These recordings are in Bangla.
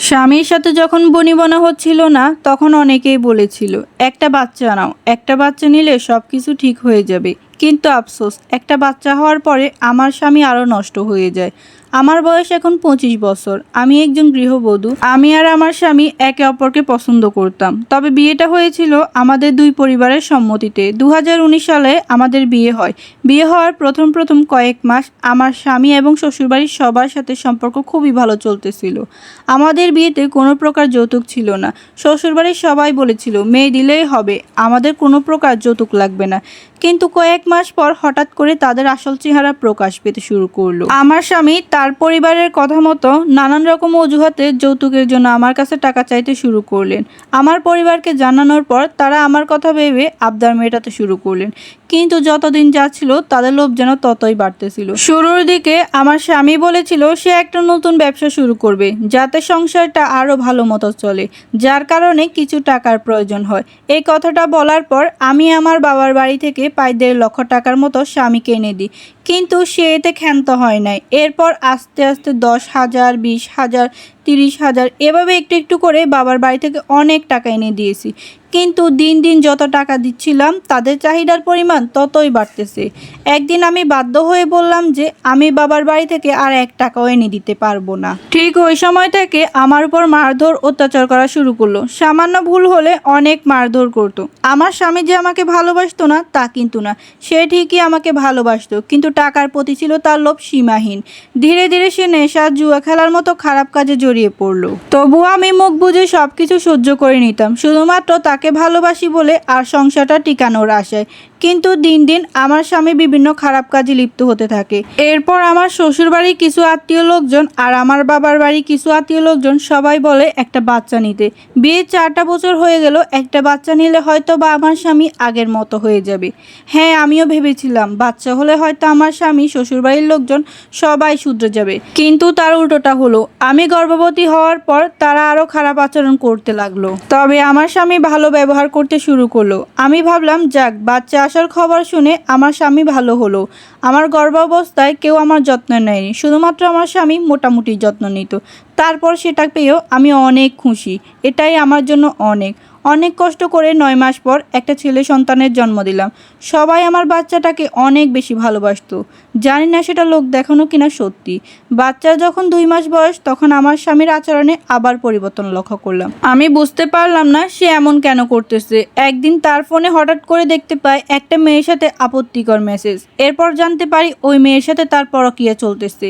স্বামীর সাথে যখন বনিবনা হচ্ছিল না, তখন অনেকেই বলেছিল, একটা বাচ্চা নাও, একটা বাচ্চা নিলে সব কিছু ঠিক হয়ে যাবে। কিন্তু আফসোস, একটা বাচ্চা হওয়ার পরে আমার স্বামী আরও নষ্ট হয়ে যায়। আমার বয়স এখন পঁচিশ বছর, আমি একজন গৃহবধূ, আমি আর আমার স্বামী একে অপরকে পছন্দ করতাম। তবে বিয়েটা হয়েছিল আমাদের দুই পরিবারের সম্মতিতে। দু হাজার উনিশ সালে আমাদের বিয়ে হয়। বিয়ে হওয়ার প্রথম প্রথম কয়েক মাস আমার স্বামী এবং শ্বশুরবাড়ির সবার সাথে সম্পর্ক খুবই ভালো চলতেছিল। আমাদের বিয়েতে কোনো প্রকার যৌতুক ছিল না। শ্বশুরবাড়ির সবাই বলেছিল, মেয়ে দিলেই হবে, আমাদের কোনো প্রকার যৌতুক লাগবে না। কিন্তু কয়েক মাস পর হঠাৎ করে তাদের আসল চেহারা প্রকাশ পেতে শুরু করল। আমার স্বামী তার পরিবারের কথা মতো নানান রকম অজুহাতে যৌতুকের জন্য আমার কাছে টাকা চাইতে শুরু করলেন। আমার পরিবারকে জানানোর পর তারা আমার কথা ভেবে আবদার মেটাতে শুরু করলেন। কিন্তু যতদিন যাচ্ছিল, তাদের লোভ যেন ততই বাড়তেছিল। শুরুর দিকে আমার স্বামী বলেছিল, সে একটা নতুন ব্যবসা শুরু করবে, যাতে সংসারটা আরও ভালো মতো চলে, যার কারণে কিছু টাকার প্রয়োজন হয়। এই কথাটা বলার পর আমি আমার বাবার বাড়ি থেকে প্রায় দেড় লক্ষ টাকার মতো স্বামীকে এনে দিই। কিন্তু সে এতে ক্ষান্ত হয় নাই। এরপর আস্তে আস্তে দশ হাজার, বিশ হাজার, তিরিশ হাজার, এভাবে একটু একটু করে বাবার বাড়ি থেকে অনেক টাকা এনে দিয়েছি। কিন্তু দিন দিন যত টাকা দিচ্ছিলাম, তাদের চাহিদার পরিমাণ ততই বাড়তেছে। একদিন আমি বাধ্য হয়ে বললাম যে, আমি বাবার বাড়ি থেকে আর এক টাকাও এনে দিতে পারব না। ঠিক ওই সময় থেকে আমার উপর মারধর অত্যাচার করা শুরু করল। সামান্য ভুল হলে অনেক মারধর করতো। আমার স্বামী যে আমাকে ভালোবাসতো না, তা কিন্তু না। সে ঠিকই আমাকে ভালোবাসতো। কিন্তু টাকার প্রতি ছিল তার লোভ সীমাহীন। ধীরে ধীরে সে নেশা, জুয়া খেলার মতো খারাপ কাজে জড়িয়ে পড়ল। তবুও আমি মুখ বুঝে সব কিছু সহ্য করে নিতাম। শুধুমাত্র তাকে ভালোবাসি বলে আর সংসারটা টিকানোর আশায়। কিন্তু দিন দিন আমার স্বামী বিভিন্ন খারাপ কাজে লিপ্ত হতে থাকে। এরপর আমার শ্বশুর বাড়ির কিছু আত্মীয় লোকজন আর আমার বাবার বাড়ি কিছু আত্মীয় লোকজন সবাই বলে, একটা বাচ্চা নিতে। বিয়ে চারটা বছর হয়ে গেল, একটা বাচ্চা নিলে হয়তো বা আমার স্বামী আগের মতো হয়ে যাবে। হ্যাঁ আমিও ভেবেছিলাম, বাচ্চা হলে হয়তো আমার স্বামী, শ্বশুরবাড়ির লোকজন সবাই শুধরে যাবে। কিন্তু তার উল্টোটা হলো, আমি গর্ভবতী হওয়ার পর তারা আরও খারাপ আচরণ করতে লাগল। তবে আমার স্বামী ভালো ব্যবহার করতে শুরু করল। আমি ভাবলাম, যাক, বাচ্চা আসার খবর শুনে আমার স্বামী ভালো হলো। আমার গর্ভাবস্থায় কেউ আমার যত্ন নেয়নি, শুধুমাত্র আমার স্বামী মোটামুটি যত্ন নিত। তারপর সেটা পেয়েও আমি অনেক খুশি, এটাই আমার জন্য অনেক। অনেক কষ্ট করে নয় মাস পর একটা ছেলে সন্তানের জন্ম দিলাম। সবাই আমার বাচ্চাটাকে অনেক বেশি ভালোবাসতো। জানি না সেটা লোক দেখানো কিনা সত্যি। বাচ্চার যখন দুই মাস বয়স, তখন আমার স্বামীর আচরণে আবার পরিবর্তন লক্ষ্য করলাম। আমি বুঝতে পারলাম না সে এমন কেন করতেছে। একদিন তার ফোনে হঠাৎ করে দেখতে পাই একটা মেয়ের সাথে আপত্তিকর মেসেজ এরপর জানতে পারি ওই মেয়ের সাথে তার পরকিয়া চলতেছে।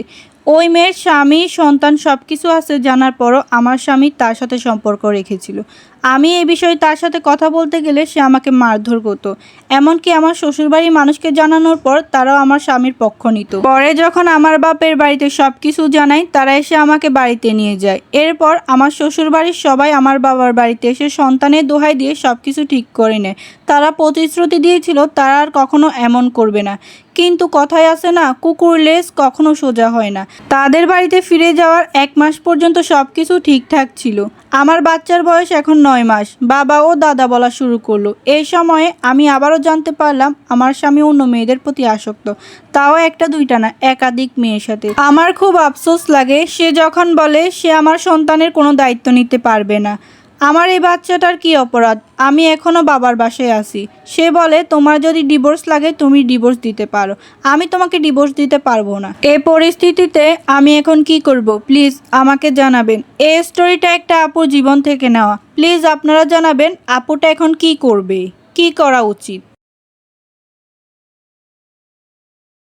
ওই মেয়ের স্বামী, সন্তান সব কিছু আছে, জানার পরও আমার স্বামী তার সাথে সম্পর্ক রেখেছিল। আমি এই বিষয়ে তার সাথে কথা বলতে গেলে সে আমাকে মারধর করতো। এমনকি আমার শ্বশুরবাড়ির মানুষকে জানানোর পর তারাও আমার স্বামীর পক্ষ নিত। পরে যখন আমার বাপের বাড়িতে সব কিছু জানাই তারা এসে আমাকে বাড়িতে নিয়ে যায়। এরপর আমার শ্বশুরবাড়ির সবাই আমার বাবার বাড়িতে এসে সন্তানের দোহাই দিয়ে সব কিছু ঠিক করে নেয়। তারা প্রতিশ্রুতি দিয়েছিল, তারা আর কখনো এমন করবে না। কিন্তু কথায় আছে না, কুকুর লেস কখনো সোজা হয় না। তাদের বাড়িতে ফিরে যাওয়ার এক মাস পর্যন্ত সব কিছু ঠিকঠাক ছিল। আমার বাচ্চার বয়স এখন নয় মাস। বাবা ও দাদা বলা শুরু করল। এই সময়ে আমি আবারও জানতে পারলাম আমার স্বামী অন্য মেয়েদের প্রতি আসক্ত। তাও একটা দুইটা না, একাধিক মেয়ের সাথে। আমার খুব আফসোস লাগে, সে যখন বলে সে আমার সন্তানের কোনো দায়িত্ব নিতে পারবে না। আমার এই বাচ্চাটার কি অপরাধ? আমি এখনও বাবার বাসায় আছি। সে বলে, তোমার যদি ডিভোর্স লাগে, তুমি ডিভোর্স দিতে পারো। আমি তোমাকে ডিভোর্স দিতে পারব না। এ পরিস্থিতিতে আমি এখন কি করব? প্লিজ, আমাকে জানাবেন। এ স্টোরিটা একটা আপুর জীবন থেকে নেওয়া। প্লিজ, আপনারা জানাবেন, আপুটা এখন কি করবে? কি করা উচিত?